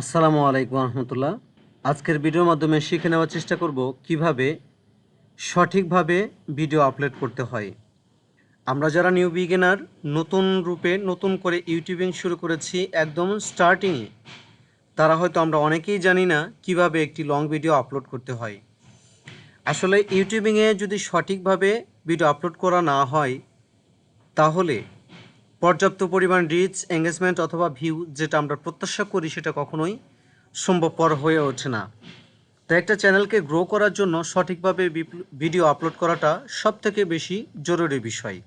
আসসালামু আলাইকুম রহমতুল্লাহ। আজকের ভিডিওর মাধ্যমে শিখে নেওয়ার চেষ্টা করব কীভাবে সঠিকভাবে ভিডিও আপলোড করতে হয়। আমরা যারা নিউ বিগিনার নতুন রূপে নতুন করে ইউটিউবিং শুরু করেছি একদম স্টার্টিংয়ে তারা হয়তো আমরা অনেকেই জানি না কীভাবে একটি লং ভিডিও আপলোড করতে হয়। আসলে ইউটিউবিংয়ে যদি সঠিকভাবে ভিডিও আপলোড করা না হয়, তাহলে পর্যাপ্ত পরিমাণ রিচ এঙ্গেজমেন্ট অথবা ভিউ যেটা আমরা প্রত্যাশা করি সেটা কখনোই সম্ভবপর হয়ে ওঠে না। তো একটা চ্যানেলকে গ্রো করার জন্য সঠিকভাবে ভিডিও আপলোড করাটা সব থেকে বেশি জরুরি বিষয়।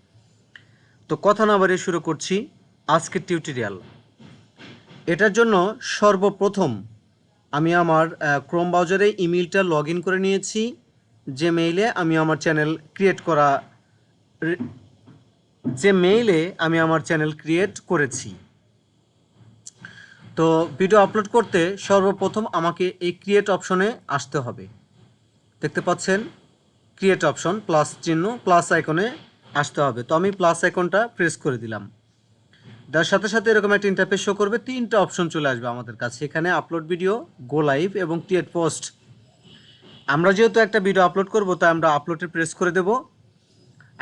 তো কথা না বাড়িয়ে শুরু করছি আজকের টিউটোরিয়াল এটার জন্য সর্বপ্রথম আমি আমার ক্রোম ব্রাউজারে ইমেলটা লগ করে নিয়েছি। যে মেইলে আমি আমার চ্যানেল ক্রিয়েট করা যে মেইলে আমি আমার চ্যানেল ক্রিয়েট করেছি। তো ভিডিও আপলোড করতে সর্বপ্রথম আমাকে এই ক্রিয়েট অপশনে আসতে হবে। দেখতে পাচ্ছেন? ক্রিয়েট অপশন প্লাস চিহ্ন প্লাস আইকনে আসতে হবে। তো আমি প্লাস আইকনটা প্রেস করে দিলাম। তার সাথে সাথে এরকম একটা ইন্টারফেস শো করবে, তিনটা অপশন চলে আসবে আমাদের কাছে। এখানে আপলোড ভিডিও গো লাইভ এবং ক্রিয়েট পোস্ট আমরা যেহেতু একটা ভিডিও আপলোড করব, তাই আমরা আপলোডে প্রেস করে দেব।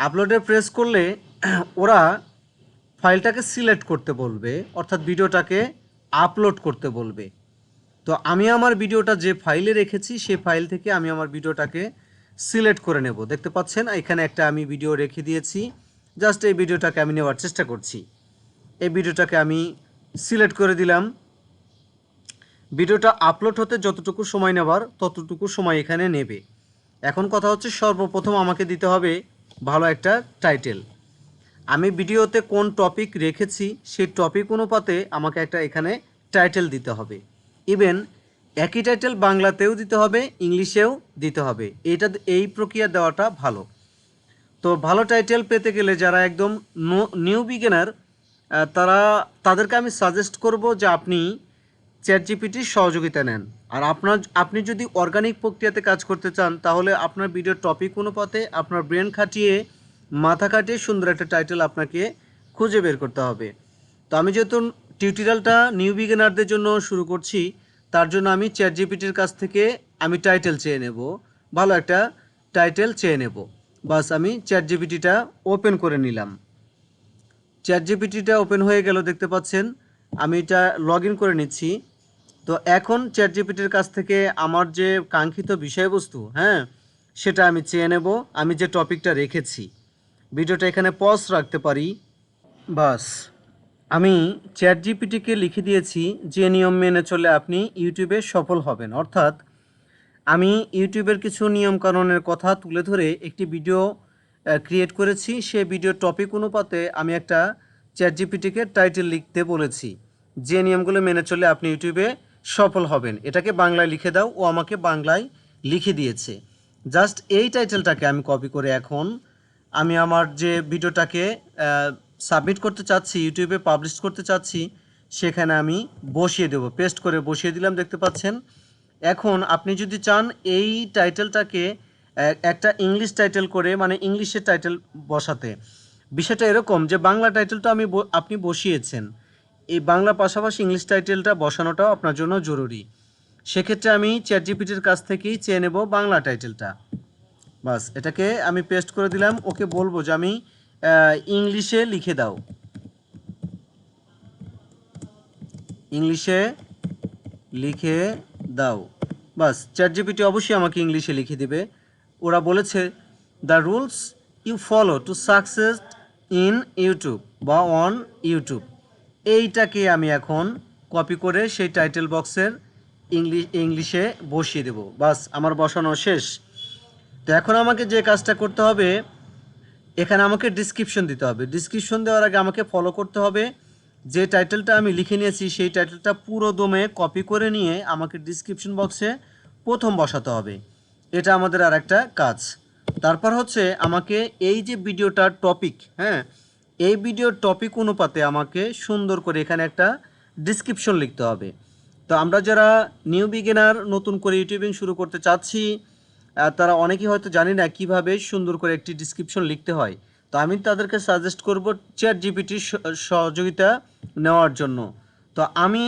আপলোডে প্রেস করলে ওরা ফাইলটাকে সিলেক্ট করতে বলবে, অর্থাৎ ভিডিওটাকে আপলোড করতে বলবে। তো আমি আমার ভিডিওটা যে ফাইলে রেখেছি, সে ফাইল থেকে আমি আমার ভিডিওটাকে সিলেক্ট করে নেব। দেখতে পাচ্ছেন, এখানে একটা আমি ভিডিও রেখে দিয়েছি। জাস্ট এই ভিডিওটাকে আমি নেওয়ার চেষ্টা করছি। এই ভিডিওটাকে আমি সিলেক্ট করে দিলাম। ভিডিওটা আপলোড হতে যতটুকু সময় নেবার, ততটুকু সময় এখানে নেবে। এখন কথা হচ্ছে সর্বপ্রথম আমাকে দিতে হবে ভালো একটা টাইটেল। আমি ভিডিওতে কোন টপিক রেখেছি, সেই টপিক অনুপাতে আমাকে একটা এখানে টাইটেল দিতে হবে। ইভেন একই টাইটেল বাংলাতেও দিতে হবে, ইংলিশেও দিতে হবে। এটা এই প্রক্রিয়া দেওয়াটা ভালো। তো ভালো টাইটেল পেতে গেলে যারা একদম নিউ বিগিনার তারা, তাদেরকে আমি সাজেস্ট করব যে আপনি চ্যাট জিপিটির সহযোগিতা নেন। আর আপনার আপনি যদি অর্গানিক প্রক্রিয়াতে কাজ করতে চান, তাহলে আপনার ভিডিওর টপিক অনুপাতে আপনার ব্রেন খাটিয়ে মাথা খাটিয়ে সুন্দর একটা টাইটেল আপনাকে খুঁজে বের করতে হবে। তো আমি যেহেতু টিউটোরিয়ালটা নিউ বিগিনারদের জন্য শুরু করছি, তার জন্য আমি চ্যাট জিপিটির কাছ থেকে আমি টাইটেল চেয়ে নেব। ভালো একটা টাইটেল চেয়ে নেব। বাস আমি চ্যাট জিপিটিটা ওপেন করে নিলাম। চ্যাট জিপিটিটা ওপেন হয়ে গেল, দেখতে পাচ্ছেন, আমি এটা লগ করে নিচ্ছি। তো এখন চ্যাট জিপিটির কাছ থেকে আমার যে কাঙ্ক্ষিত বিষয়বস্তু হ্যাঁ সেটা আমি চেয়ে নেব। আমি যে টপিকটা রেখেছি ভিডিওটা এখানে পজ রাখতে পারি? বাস। আমি চ্যাট জিপিটিকে লিখে দিয়েছি, যে নিয়ম মেনে চলে আপনি ইউটিউবে সফল হবেন। অর্থাৎ, আমি ইউটিউবের কিছু নিয়মকানুনের কথা তুলে ধরে একটি ভিডিও ক্রিয়েট করেছি। সেই ভিডিও টপিক অনুপাতে আমি একটা চ্যাট জিপিটিকে টাইটেল লিখতে বলেছি, যে নিয়মগুলো মেনে চলে আপনি ইউটিউবে সফল হবেন। এটাকে বাংলায় লিখে দাও। ও আমাকে বাংলায় লিখে দিয়েছে। জাস্ট এই টাইটেলটাকে আমি কপি করে এখন আমি আমার যে ভিডিওটাকে সাবমিট করতে চাচ্ছি, ইউটিউবে পাবলিশ করতে চাচ্ছি, সেখানে আমি বসিয়ে দেবো পেস্ট করে বসিয়ে দিলাম, দেখতে পাচ্ছেন। এখন আপনি যদি চান, এই টাইটেলটাকে একটা ইংলিশ টাইটেল করে মানে ইংলিশের টাইটেল বসাতে। বিষয়টা এরকম যে, বাংলা টাইটেলটা আমি আপনি বসিয়েছেন। এই বাংলা পাশাপাশি ইংলিশ টাইটেলটা বসানোটাও আপনার জন্য জরুরি। সেক্ষেত্রে আমি চ্যাট জিপিটির কাছ থেকেই চেয়ে নেব বাংলা টাইটেলটা বাস, এটাকে আমি পেস্ট করে দিলাম, ওকে বলব যে আমি ইংলিশে লিখে দাও। ইংলিশে লিখে দাও। বাস চ্যাট জিপিটি অবশ্যই আমাকে ইংলিশে লিখে দিবে। ওরা বলেছে the rules you follow to success in YouTube বা অন ইউটিউব এইটাকে আমি এখন কপি করে সেই টাইটেল বক্সের ইংলিশ ইংলিশে বসিয়ে দেব। বাস, আমার বসানো শেষ। তো এখন আমাকে যে কাজটা করতে হবে, এখানে আমাকে ডিসক্রিপশন দিতে হবে। ডিসক্রিপশন দেওয়ার আগে আমাকে ফলো করতে হবে। যে টাইটেলটা আমি লিখে নিয়েছি, সেই টাইটেলটা পুরো দমে কপি করে নিয়ে আমাকে ডিসক্রিপশন বক্সে প্রথম বসাতে হবে। এটা আমাদের আর একটা কাজ। তারপর হচ্ছে আমাকে এই যে ভিডিওটার টপিক হ্যাঁ এই ভিডিওর টপিক অনুপাতে আমাকে সুন্দর করে এখানে একটা ডিসক্রিপশন লিখতে হবে। তো আমরা যারা নিউ বিগিনার নতুন করে ইউটিউবিং শুরু করতে চাচ্ছি তারা অনেকেই হয়তো জানি না কীভাবে সুন্দর করে একটি ডিসক্রিপশন লিখতে হয়। তো আমি তাদেরকে সাজেস্ট করব চ্যাট জিপিটির সহযোগিতা নেওয়ার জন্য। তো আমি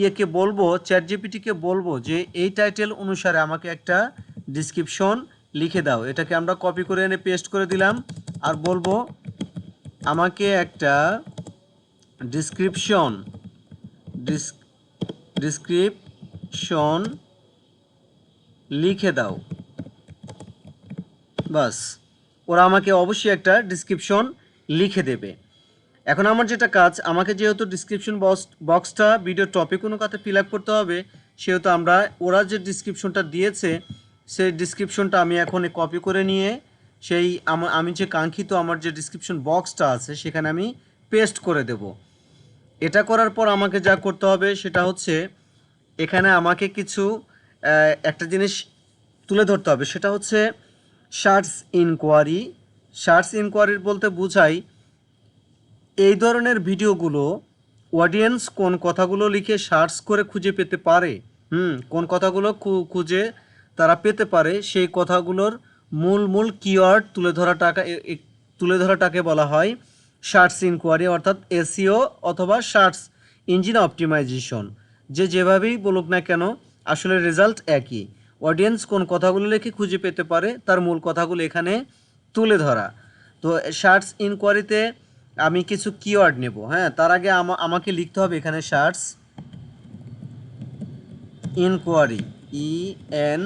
ইয়েকে বলব চ্যাট জিপিটিকে বলব যে, এই টাইটেল অনুসারে আমাকে একটা ডিসক্রিপশন লিখে দাও। এটাকে আমরা কপি করে এনে পেস্ট করে দিলাম। আর বলব, আমাকে একটা ডিসক্রিপশন ডিসক্রিপশন লিখে দাও। বাস, ওরা আমাকে অবশ্যই একটা ডিসক্রিপশন লিখে দেবে। এখন আমার যেটা কাজ, আমাকে যেহেতু ডিসক্রিপশন বক্স বক্সটা ভিডিও টপিক অনুপাতে ফিল আপ করতে হবে, সেহেতু আমরা ওরা যে ডিসক্রিপশনটা দিয়েছে, সেই ডিসক্রিপশনটা আমি এখন কপি করে নিয়ে, সেই আমা- যে কাঙ্ক্ষিত আমার যে ডিসক্রিপশন বক্সটা আছে, সেখানে আমি পেস্ট করে দেব। এটা করার পর আমাকে যা করতে হবে, সেটা হচ্ছে, এখানে আমাকে কিছু একটা জিনিস তুলে ধরতে হবে, সেটা হচ্ছে সার্চ ইনকোয়ারি সার্চ ইনকোয়ারির বলতে বোঝাই, এই ধরনের ভিডিওগুলো অডিয়েন্স কোন কথাগুলো লিখে সার্চ করে খুঁজে পেতে পারে, হুম, কোন কথাগুলো খুঁজে তারা পেতে পারে, সেই কথাগুলোর মূল মূল কিওয়ার্ড তুলে ধরাটাকে এ- এ- তুলে ধরাটাকে বলা হয় সার্চ ইনকোয়ারি অর্থাৎ এসিও অথবা সার্চ ইঞ্জিন অপটিমাইজেশন। যে যেভাবেই বলুক না কেন আসলে রেজাল্ট একই। অডিয়েন্স কোন কথাগুলো লিখে খুঁজে পেতে পারে, তার মূল কথাগুলো এখানে তুলে ধরা। তো সার্চ ইনকোয়ারিতে আমি কিছু কিওয়ার্ড নেব হ্যাঁ? তার আগে আমা- আমাকে লিখতে হবে এখানে search inquiry I N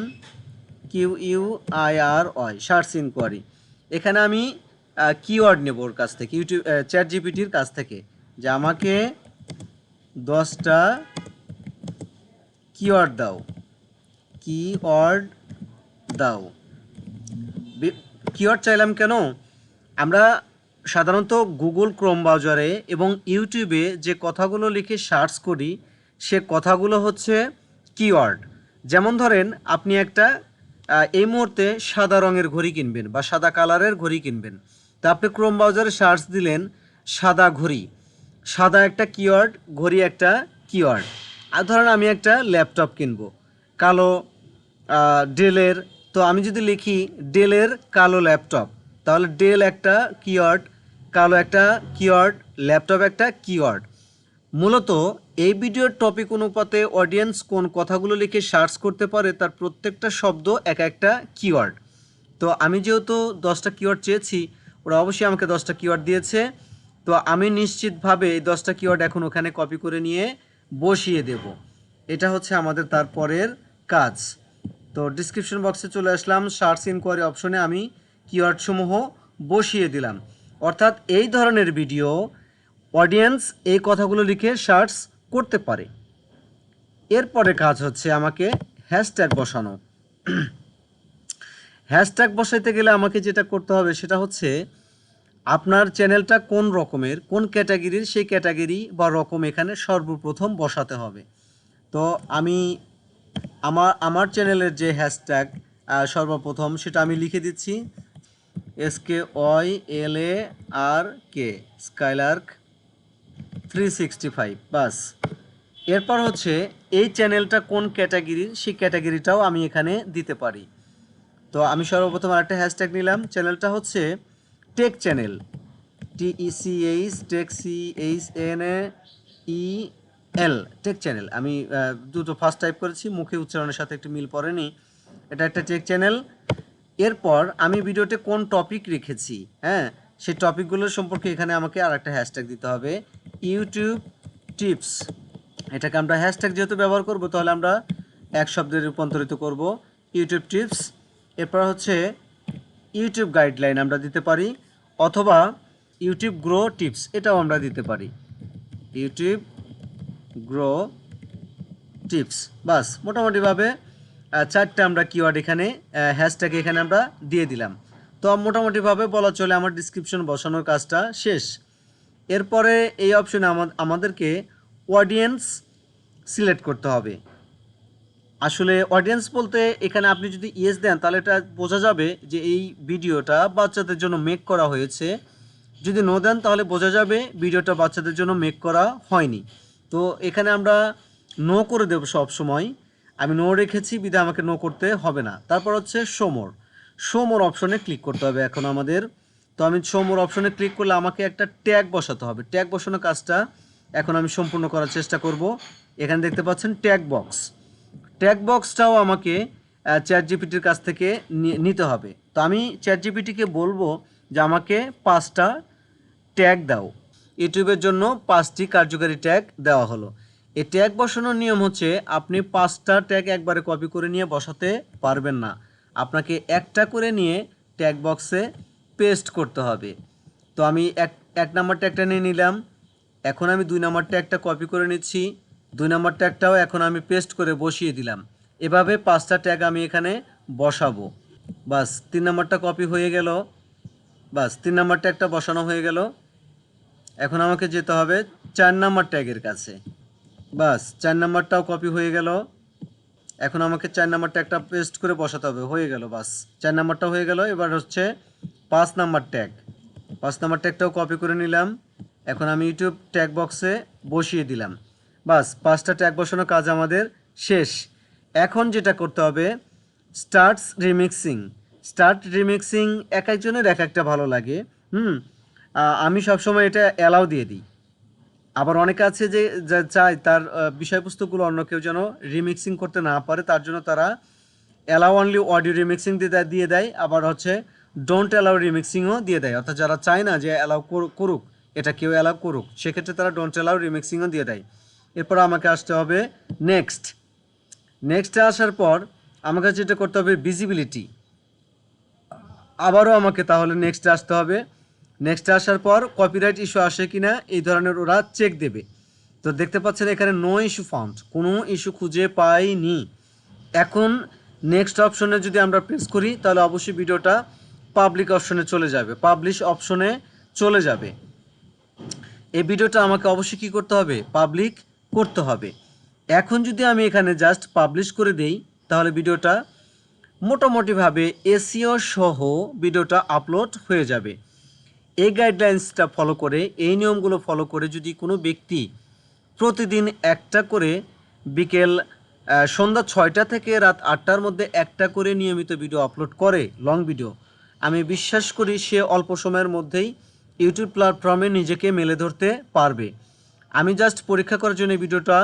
Q U I R Y search inquiry এখানে আমি কিওয়ার্ড নেব ওর কাছ থেকে ইউটিউব চ্যাট জিপিটির কাছ থেকে, যে আমাকে দশটা কিওয়ার্ড দাও। কিওয়ার্ড দাও। কিওয়ার্ড চাইলাম কেন? আমরা সাধারণত গুগল ক্রোম ব্রাউজারে এবং ইউটিউবে যে কথাগুলো লিখে সার্চ করি, সে কথাগুলো হচ্ছে কিওয়ার্ড। যেমন ধরেন, আপনি একটা এই মুহূর্তে সাদা রঙের ঘড়ি কিনবেন বা সাদা কালারের ঘড়ি কিনবেন। তা আপনি ক্রোম ব্রাউজারে সার্চ দিলেন, সাদা ঘড়ি। সাদা একটা কিওয়ার্ড, ঘড়ি একটা কিওয়ার্ড। আর ধরেন আমি একটা ল্যাপটপ কিনবো, কালো ডেলের। তো আমি যদি লিখি ডেলের কালো ল্যাপটপ, তাহলে ডেল একটা কিওয়ার্ড, কালো একটা কিওয়ার্ড, ল্যাপটপ একটা কিওয়ার্ড। মূলত এই ভিডিওর টপিক অনুপাতে অডিয়েন্স কোন কথাগুলো লিখে সার্চ করতে পারে তার প্রত্যেকটা শব্দ এক একটা কিওয়ার্ড। তো আমি যেহেতু দশটা কিওয়ার্ড চেয়েছি, ওরা অবশ্যই আমাকে দশটা কিওয়ার্ড দিয়েছে। তো আমি নিশ্চিতভাবে এই দশটা কিওয়ার্ড এখন ওখানে কপি করে নিয়ে বসিয়ে দেব। এটা হচ্ছে আমাদের তারপরের কাজ। তো ডিসক্রিপশন বক্সে চলে আসলাম। সার্চ ইনকোয়ারি অপশনে আমি কিওয়ার্ডসমূহ বসিয়ে দিলাম। অর্থাৎ এই ধরনের ভিডিও অডিয়েন্স এই কথাগুলো লিখে সার্চ করতে পারে। এরপরে কাজ হচ্ছে আমাকে হ্যাশট্যাগ বসানো। হ্যাশট্যাগ বসাইতে গেলে আমাকে যেটা করতে হবে সেটা হচ্ছে আপনার চ্যানেলটা কোন রকমের, কোন ক্যাটাগরির, সেই ক্যাটাগরি বা রকম এখানে সর্বপ্রথম বসাতে হবে। তো আমি আমার আমার চ্যানেলের যে হ্যাশট্যাগ সর্বপ্রথম সেটা আমি লিখে দিচ্ছি। S K Y L A R K Skylark three sixty five bus. এরপর হচ্ছে এই চ্যানেলটা কোন ক্যাটাগরির, সেই ক্যাটাগরিটাও আমি এখানে দিতে পারি। তো আমি সর্বপ্রথম আরেকটা হ্যাশট্যাগ নিলাম। চ্যানেলটা হচ্ছে tech channel T E C H tech C H N A E L tech channel আমি দুটো ফার্স্ট টাইপ করেছি, মুখে উচ্চারণের সাথে একটু মিল পড়েনি। এটা একটা টেক চ্যানেল এরপর আমি ভিডিওতে কোন টপিক রেখেছি হ্যাঁ? সেই টপিকগুলোর সম্পর্কে এখানে আমাকে আর একটা হ্যাশট্যাগ দিতে হবে ইউটিউব টিপস এটাকে আমরা হ্যাশট্যাগ যেহেতু ব্যবহার করব, তাহলে আমরা এক শব্দে রূপান্তরিত করব ইউটিউব টিপস এরপর হচ্ছে ইউটিউব গাইডলাইন আমরা দিতে পারি। অথবা ইউটিউব গ্রো টিপস এটাও আমরা দিতে পারি। ইউটিউব গ্রো টিপস বাস, মোটামুটিভাবে চারটে আমরা কিওয়ার্ড এখানে হ্যাশট্যাগ এখানে আমরা দিয়ে দিলাম। তো মোটামুটিভাবে বলা চলে আমার ডিসক্রিপশন বসানোর কাজটা শেষ। এরপরে এই অপশনে আমাদেরকে অডিয়েন্স সিলেক্ট করতে হবে। আসলে অডিয়েন্স বলতে এখানে আপনি যদি ইয়েস দেন, তাহলে এটা বোঝা যাবে যে এই ভিডিওটা বাচ্চাদের জন্য মেক করা হয়েছে। যদি নো দেন, তাহলে বোঝা যাবে ভিডিওটা বাচ্চাদের জন্য মেক করা হয়নি। তো এখানে আমরা নো করে দেবো সব সময় আমি নো রেখেছি বিধে আমাকে নো করতে হবে না। তারপর হচ্ছে সোমোর সোমোর অপশনে ক্লিক করতে হবে এখন আমাদের। তো আমি সোমোর অপশনে ক্লিক করলে আমাকে একটা ট্যাগ বসাতে হবে। ট্যাগ বসানোর কাজটা এখন আমি সম্পূর্ণ করার চেষ্টা করব। এখানে দেখতে পাচ্ছেন ট্যাগ বক্স ট্যাগ বক্সটাও আমাকে চ্যাট জিপিটির কাছ থেকে নিতে হবে। তো আমি চ্যাট জিপিটিকে বলব যে আমাকে পাঁচটা ট্যাগ দাও। ইউটিউবের জন্য পাঁচটি কার্যকারী ট্যাগ দেওয়া হলো। এই ট্যাগ বসানোর নিয়ম হচ্ছে আপনি পাঁচটা ট্যাগ একবারে কপি করে নিয়ে বসাতে পারবেন না। আপনাকে একটা করে নিয়ে ট্যাগ বক্সে পেস্ট করতে হবে। তো আমি এক এক নাম্বার ট্যাগটা নিয়ে নিলাম। এখন আমি দুই নাম্বার ট্যাগটা কপি করে নিচ্ছি। দুই নম্বর ট্যাগটাও এখন আমি পেস্ট করে বসিয়ে দিলাম। এভাবে পাঁচটা ট্যাগ আমি এখানে বসাবো। বাস, তিন নম্বরটা কপি হয়ে গেল। বাস, তিন নাম্বার ট্যাগটা বসানো হয়ে গেল। এখন আমাকে যেতে হবে চার নাম্বার ট্যাগের কাছে। বাস, চার নাম্বারটাও কপি হয়ে গেল। এখন আমাকে চার নাম্বারটা একটা পেস্ট করে বসাতে হবে। হয়ে গেল, বাস। চার নাম্বারটা হয়ে গেল, এবার হচ্ছে পাঁচ নাম্বার ট্যাগ। পাঁচ নাম্বার ট্যাগটাও কপি করে নিলাম। এখন আমি ইউটিউব ট্যাগ বক্সে বসিয়ে দিলাম। বাস, পাঁচটা ট্যাগ বসানোর কাজ আমাদের শেষ। এখন যেটা করতে হবে স্টার্টস রিমিক্সিং স্টার্ট রিমিক্সিং এক একজনের এক একটা ভালো লাগে, হুম? আমি সবসময় এটা অ্যালাউ দিয়ে দিই। আবার অনেকে আছে যে, যা চায় তার বিষয়বস্তুগুলো অন্য কেউ যেন রিমিক্সিং করতে না পারে, তার জন্য তারা অ্যালাউ অনলি অডিও রিমিক্সিং দিয়ে দেয় আবার হচ্ছে ডোন্ট অ্যালাউ রিমিক্সিংও দিয়ে দেয়। অর্থাৎ যারা চায় না যে অ্যালাউ করুক, এটা কেউ অ্যালাউ করুক, সেক্ষেত্রে তারা ডোন্ট অ্যালাউ রিমিক্সিংও দিয়ে দেয়। এরপর আমাকে আসতে হবে নেক্সট নেক্সটে আসার পর আমাকে যেটা করতে হবে ভিজিবিলিটি আবারও আমাকে তাহলে নেক্সট আসতে হবে। নেক্সট আসার পর কপিরাইট ইস্যু আসে কি না এই ধরনের ওরা চেক দেবে। তো দেখতে পাচ্ছেন এখানে নো ইস্যু ফাউন্ড কোনো ইস্যু খুঁজে পাইনি। এখন নেক্সট অপশনে যদি আমরা প্রেস করি, তাহলে অবশ্যই ভিডিওটা পাবলিক অপশনে চলে যাবে পাবলিশ অপশনে চলে যাবে। এই ভিডিওটা আমাকে অবশ্যই কী করতে হবে? পাবলিক করতে হবে। এখন যদি আমি এখানে জাস্ট পাবলিশ করে দেই, তাহলে ভিডিওটা মোটামুটিভাবে এসিও সহ ভিডিওটা আপলোড হয়ে যাবে। এই গাইডলাইন্সটা ফলো করে, এই নিয়মগুলো ফলো করে যদি কোনো ব্যক্তি প্রতিদিন একটা করে বিকেল সন্ধ্যা ছয়টা থেকে রাত আটটার মধ্যে একটা করে নিয়মিত ভিডিও আপলোড করে লং ভিডিও আমি বিশ্বাস করি সে অল্প সময়ের মধ্যেই ইউটিউব প্ল্যাটফর্মে নিজেকে মেলে ধরতে পারবে। আমি জাস্ট পরীক্ষা করার জন্য এই ভিডিওটা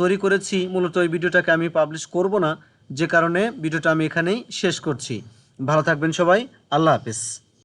তৈরি করেছি। মূলত এই ভিডিওটাকে আমি পাবলিশ করব না, যে কারণে ভিডিওটা আমি এখানেই শেষ করছি। ভালো থাকবেন সবাই। আল্লাহ হাফেজ।